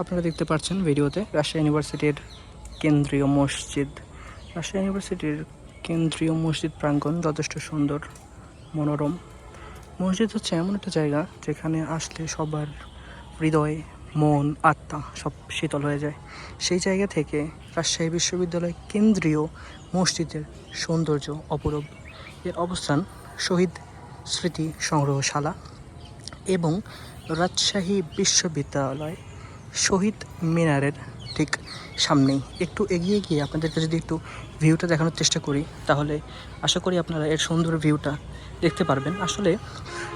আপনারা দেখতে পাচ্ছেন ভিডিওতে রাজশাহী ইউনিভার্সিটির কেন্দ্রীয় মসজিদ। রাজশাহী ইউনিভার্সিটির কেন্দ্রীয় মসজিদ প্রাঙ্গণ যথেষ্ট সুন্দর, মনোরম। মসজিদ হচ্ছে এমন একটা জায়গা যেখানে আসলে সবার হৃদয়, মন, আত্মা সব শীতল হয়ে যায়। সেই জায়গা থেকে রাজশাহী বিশ্ববিদ্যালয় কেন্দ্রীয় মসজিদের সৌন্দর্য অপরূপ। এর অবস্থান শহীদ স্মৃতি সংগ্রহশালা এবং রাজশাহী বিশ্ববিদ্যালয়। শহীদ মিনারের ঠিক সামনেই। একটু এগিয়ে গিয়ে আপনাদেরকে যদি একটু ভিউটা দেখানোর চেষ্টা করি, তাহলে আশা করি আপনারা এর সুন্দর ভিউটা দেখতে পারবেন। আসলে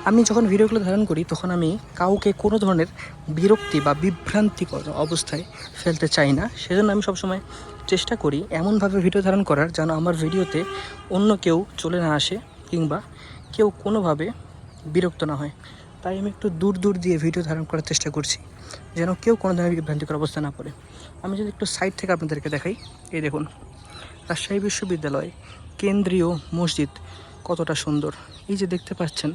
আমি যখন ভিডিওগুলো ধারণ করি, তখন আমি কাউকে কোনো ধরনের বিরক্তি বা বিভ্রান্তিকর অবস্থায় ফেলতে চাই না। সেজন্য আমি সবসময় চেষ্টা করি এমনভাবে ভিডিও ধারণ করার, যেন আমার ভিডিওতে অন্য কেউ চলে না আসে কিংবা কেউ কোনোভাবে বিরক্ত না হয়। তাই আমি একটু দূর দূর দিয়ে ভিডিও ধারণ করার চেষ্টা করছি, যেন কেউ কোনো ধরনের বিভ্রান্তিকর অবস্থা না পড়ে। আমি যদি একটু সাইড থেকে আপনাদেরকে দেখাই, এই দেখুন, রাজশাহী বিশ্ববিদ্যালয় কেন্দ্রীয় মসজিদ কতটা সুন্দর। এই যে দেখতে পাচ্ছেন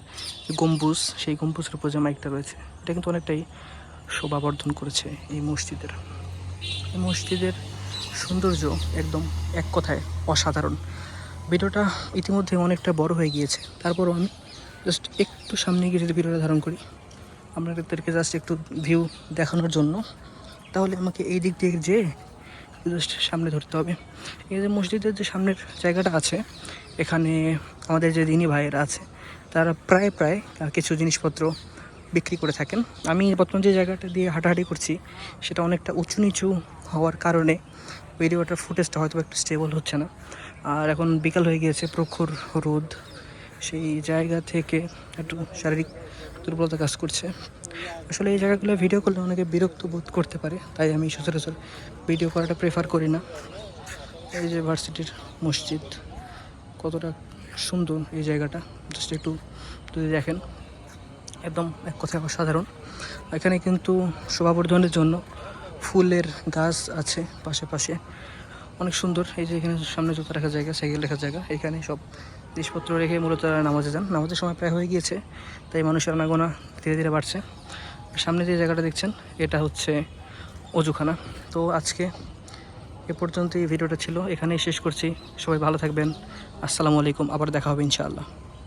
গম্বুজ, সেই গম্বুজের উপর যে মাইকটা রয়েছে, এটা কিন্তু অনেকটাই শোভাবর্ধন করেছে এই মসজিদের। এই মসজিদের সৌন্দর্য একদম এক কথায় অসাধারণ। ভিডিওটা ইতিমধ্যে অনেকটা বড় হয়ে গিয়েছে। তারপরও আমি জাস্ট একটু সামনে গিয়ে যদি ভিডিওটা ধারণ করি আপনাদেরকে জাস্ট একটু ভিউ দেখানোর জন্য, তাহলে আমাকে এই দিক দিয়ে যে জাস্ট সামনে ধরতে হবে। এই যে মসজিদের যে সামনের জায়গাটা আছে, এখানে আমাদের যে দিনী ভাইয়েরা আছে, তারা প্রায় প্রায় কিছু জিনিসপত্র বিক্রি করে থাকেন। আমি বর্তমান যে জায়গাটা দিয়ে হাঁটাহাঁটি করছি, সেটা অনেকটা উঁচু নিচু হওয়ার কারণে ভিডিওটার ফুটেজটা হয়তো একটু স্টেবল হচ্ছে না। আর এখন বিকাল হয়ে গিয়েছে, প্রখর রোদ সেই জায়গা থেকে একটু শারীরিক দুর্বলতা কাজ করছে। আসলে এই জায়গাগুলো ভিডিও করলে অনেকে বিরক্ত বোধ করতে পারে, তাই আমি সচরাচর ভিডিও করাটা প্রেফার করি না। এই যে ভার্সিটির মসজিদ, কতটা সুন্দর এই জায়গাটা। জাস্ট একটু যদি দেখেন, একদম এক কথায় অসাধারণ। এখানে কিন্তু শোভাবর্ধনের জন্য ফুলের গাছ আছে পাশে পাশে। অনেক সুন্দর, এই যে এখানে সামনে জুতো রাখার জায়গা, সাইকেল রাখার জায়গা, এখানে সব জিনিসপত্র রেখে মূলত তারা নামাজে যান। নামাজের সময় প্রায় হয়ে গিয়েছে, তাই মানুষের আনাগোনা ধীরে ধীরে বাড়ছে। সামনে যে জায়গাটা দেখছেন, এটা হচ্ছে অজুখানা। তো আজকে এ পর্যন্ত এই ভিডিওটা ছিল। এখানেই শেষ করছি। সবাই ভালো থাকবেন। আসসালামু আলাইকুম। আবার দেখা হবে ইনশাআল্লাহ।